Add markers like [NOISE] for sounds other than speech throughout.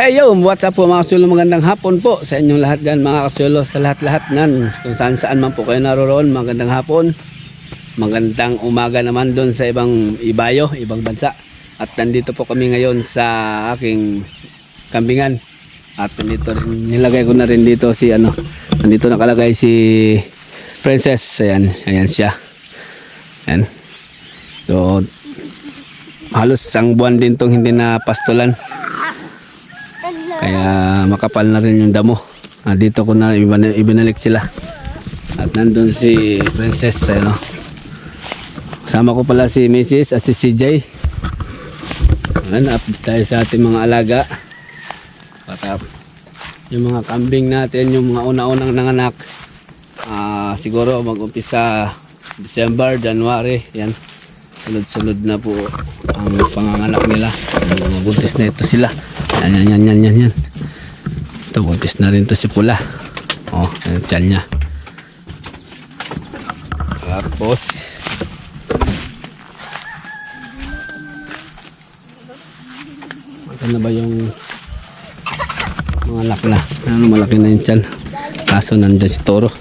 Hey yo, what's up po mga kasulo? Magandang hapon po sa inyong lahat dyan mga kasulo sa lahat-lahat nan kung saan saan man po kayo naroon. Magandang hapon. Magandang umaga naman doon sa ibang ibayo, ibang bansa. At nandito po kami ngayon sa aking kambingan. At nandito rin, nilagay ko na rin dito si ano, nandito nakalagay si Princess. Ayan, ayan siya. Ayan. So, halos isang buwan din tong hindi na pastulan. Kaya makapal na rin yung damo. Ah, dito ko na ibin- ibinalik sila. At nandun si Princess. Ano. Kasama ko pala si Mrs. at si CJ. Ayan, update tayo sa ating mga alaga. Para yung mga kambing natin, yung mga una-unang nanganak. Ah, siguro mag-umpisa December, January. Yan. Sunod-sunod na po ang panganganak nila. Mga buntis na ito sila. Yan, yan, yan, yan, yan, yan. Ito, buntis na rin to si Pula. Oh, yung tiyan niya. Tapos, Ano ba yung mga na? Ano, malaki na yung tiyan. Kaso nandyan si Toro.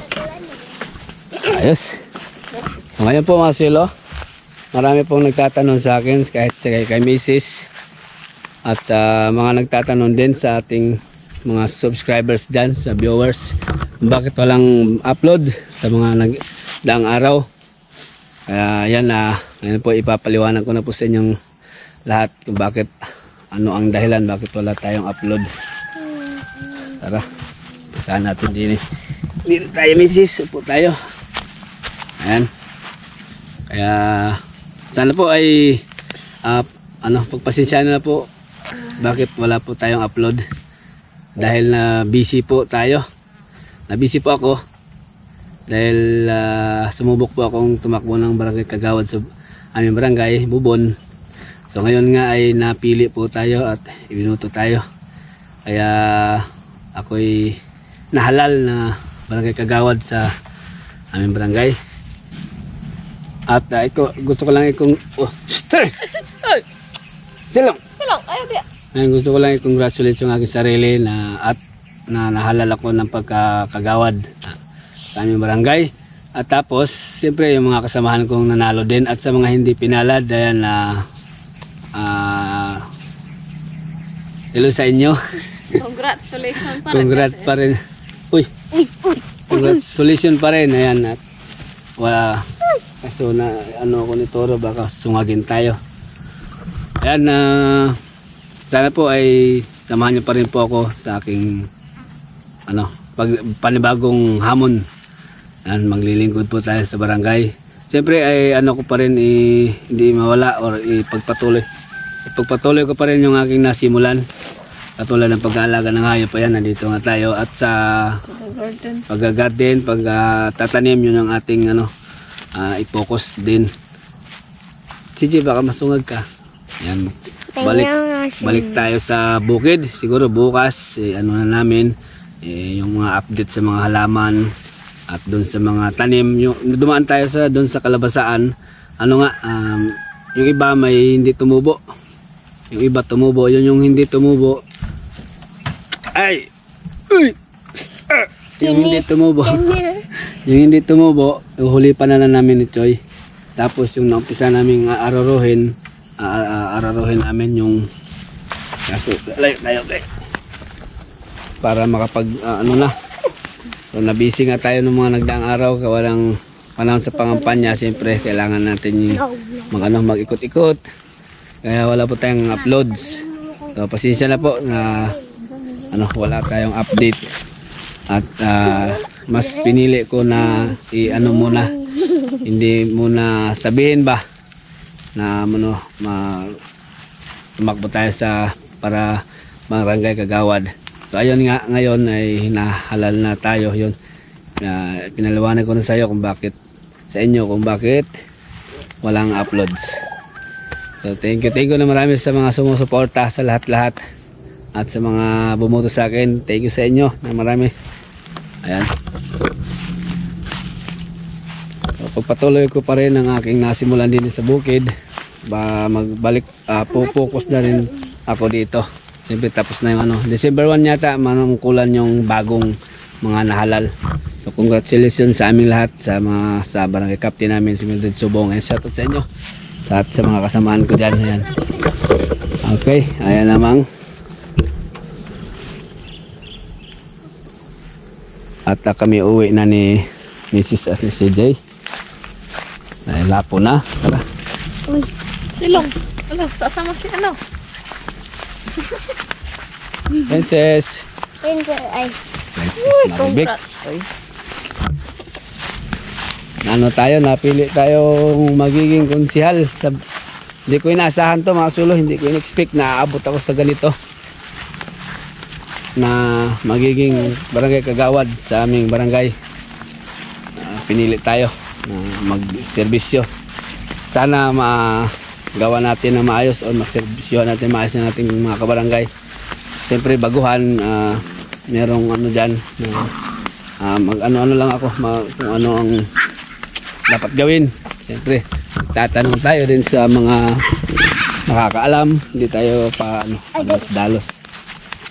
Ayos. Ngayon po mga silo, marami pong nagtatanong sa akin kahit sa kay, Mrs. At sa mga nagtatanong din sa ating mga subscribers dyan, sa viewers, bakit walang upload sa mga nag daang araw. Kaya yan na, ngayon po ipapaliwanag ko na po sa inyong lahat kung bakit ano ang dahilan bakit wala tayong upload. Tara, saan natin din eh. Dito tayo, Mrs. Upo tayo. Ayan. Kaya sana po ay ah, ano, pagpasensya na po bakit wala po tayong upload. Dahil na busy po tayo. Na busy po ako. Dahil ah, sumubok po akong tumakbo ng barangay Kagawad sa aming barangay, Bubon. So ngayon nga ay napili po tayo at ibinuto tayo. Kaya ako'y nahalal na barangay Kagawad sa aming barangay. At uh, ito, gusto ko lang ikong... Oh, stay! Ay! Silong! Walang, ayaw di. Ayun, gusto ko lang i-congratulate yung aking sarili na at na nahalal ako ng pagkakagawad ah, sa aming barangay. At tapos, siyempre yung mga kasamahan kong nanalo din at sa mga hindi pinalad, ayan na ah hello sa inyo. Congratulations [LAUGHS] pa Congrats pa rin. Uy, Uy, uy. congratulations pa rin. Ayan at wala. Kaso na ano ako ni Toro baka sungagin tayo. Ayan na sana po ay samahan niyo pa rin po ako sa aking ano pag, panibagong hamon. Ayan, maglilingkod po tayo sa barangay. Siyempre ay ano ko pa rin i, hindi mawala or ipagpatuloy. Ipagpatuloy ko pa rin yung aking nasimulan. Katulad ng pag-aalaga ng hayop. Ayan, nandito nga tayo. At sa Garden. pag-garden, pag-tatanim, yun ang ating ano, ah, i-focus din. CJ, baka masungag ka. Yan. Balik, balik tayo sa bukid. Siguro bukas, eh, ano na namin, eh, yung mga update sa mga halaman at doon sa mga tanim. Yung, dumaan tayo sa doon sa kalabasaan. Ano nga, um, yung iba may hindi tumubo. Yung iba tumubo. Yun yung hindi tumubo. Ay! Uy! Ah! Yung hindi tumubo. Yung hindi tumubo, uhuli pa na lang namin ni Choy. Tapos yung naumpisa namin araruhin, uh, araruhin namin yung kaso, layo, layo, layo. Para makapag, ah, ano na. So nabisi nga tayo ng mga nagdaang araw, kawalang panahon sa pangampanya, siyempre kailangan natin yung mag, ano, mag-ikot-ikot. Kaya wala po tayong uploads. So pasensya na po na ano, wala tayong update. At ah, mas pinili ko na i-ano muna, hindi muna sabihin ba na ano, ma tumakbo tayo sa para barangay kagawad. So ayun nga ngayon ay nahalal na tayo yun. Na pinaliwanag ko na sa iyo kung bakit sa inyo kung bakit walang uploads. So thank you, thank you na marami sa mga sumusuporta sa lahat-lahat at sa mga bumoto sa akin. Thank you sa inyo na marami. Ayan. So, pagpatuloy ko pa rin ang aking nasimulan din sa bukid. Ba magbalik, uh, pupokus na rin ako dito Siyempre tapos na yung ano. December 1 yata manungkulan yung bagong mga nahalal. So congratulations sa aming lahat sa mga sa barangay captain namin si Mildred Subong. And shout out sa inyo. Sa, sa mga kasamaan ko dyan. Ayan. Okay, ayan namang. At ah, kami uwi na ni Mrs. at ni CJ. Ay, lapo na. Tara. Silong. Ala, sasama si ano? [LAUGHS] Princess. Princess, ay, Princess Uy, Maribek. congrats. Uy. Ano tayo, napili tayong magiging konsihal. Sa, hindi ko inaasahan to mga sulo. Hindi ko in-expect na aabot ako sa ganito. Na magiging barangay kagawad sa aming barangay. Ah, pinili tayo na mag-serbisyo. Sana magawa natin na maayos o maserbisyohan natin maayos na natin mga kabarangay. Siyempre baguhan, ah, merong ano dyan na ah, mag ano-ano lang ako ma- kung ano ang dapat gawin. Siyempre, tatanong tayo din sa mga nakakaalam. Hindi tayo pa ano, dalos-dalos.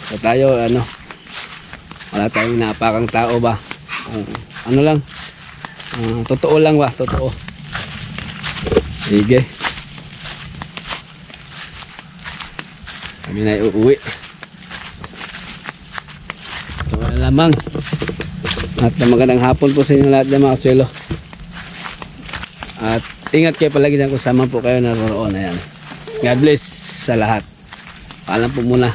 So tayo ano, wala tayong napakang tao ba? Ah, ano lang, ah, totoo lang ba? Totoo. Sige. Kami na uuwi. So, wala lamang. At magandang hapon po sa inyo lahat ng mga swelo. At ingat kayo palagi dyan kung sama po kayo naroon. Ayan. God bless sa lahat. Paalam po muna.